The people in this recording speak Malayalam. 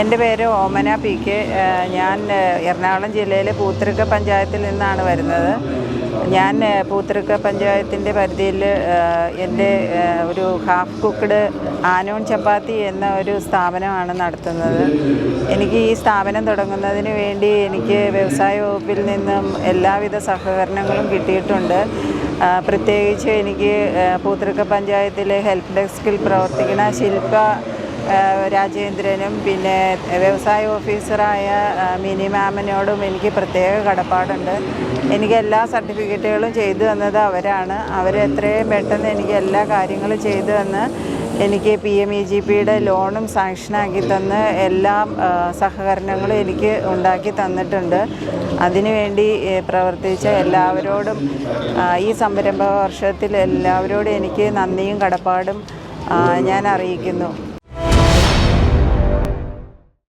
എന്റെ പേര് ഓമന പി കെ. ഞാൻ എറണാകുളം ജില്ലയിലെ പൂത്തൃക്ക പഞ്ചായത്തിൽ നിന്നാണ് വരുന്നത്. ഞാൻ പൂത്തൃക്ക പഞ്ചായത്തിന്റെ പരിധിയിൽ എന്റെ ഒരു ഹാഫ് കുക്ക്ഡ് ആനോൺ ചപ്പാത്തി എന്ന ഒരു സ്ഥാപനമാണ് നടത്തുന്നത്. എനിക്ക് ഈ സ്ഥാപനം തുടങ്ങുന്നതിന് വേണ്ടി എനിക്ക് വ്യവസായ വകുപ്പിൽ നിന്നും എല്ലാവിധ സഹകരണങ്ങളും കിട്ടിയിട്ടുണ്ട്. പ്രത്യേകിച്ച് എനിക്ക് പൂത്തൃക്ക പഞ്ചായത്തിലെ ഹെൽപ്പ് ഡെസ്കിൽ പ്രവർത്തിക്കുന്ന ശില്പ രാജേന്ദ്രനും പിന്നെ വ്യവസായ ഓഫീസറായ മിനി മാമിനോടും എനിക്ക് പ്രത്യേക കടപ്പാടുണ്ട്. എനിക്ക് എല്ലാ സർട്ടിഫിക്കറ്റുകളും ചെയ്തു തന്നത് അവരാണ്. അവർ എത്രയും പെട്ടെന്ന് എനിക്ക് എല്ലാ കാര്യങ്ങളും ചെയ്തു തന്ന് എനിക്ക് പി എം ഇ ജി പിയുടെ ലോണും സാങ്ഷനാക്കി തന്ന് എല്ലാ സഹകരണങ്ങളും എനിക്ക് ഉണ്ടാക്കി തന്നിട്ടുണ്ട്. അതിനുവേണ്ടി പ്രവർത്തിച്ച എല്ലാവരോടും ഈ സംരംഭ വർഷത്തിൽ എല്ലാവരോടും എനിക്ക് നന്ദിയും കടപ്പാടും ഞാൻ അറിയിക്കുന്നു.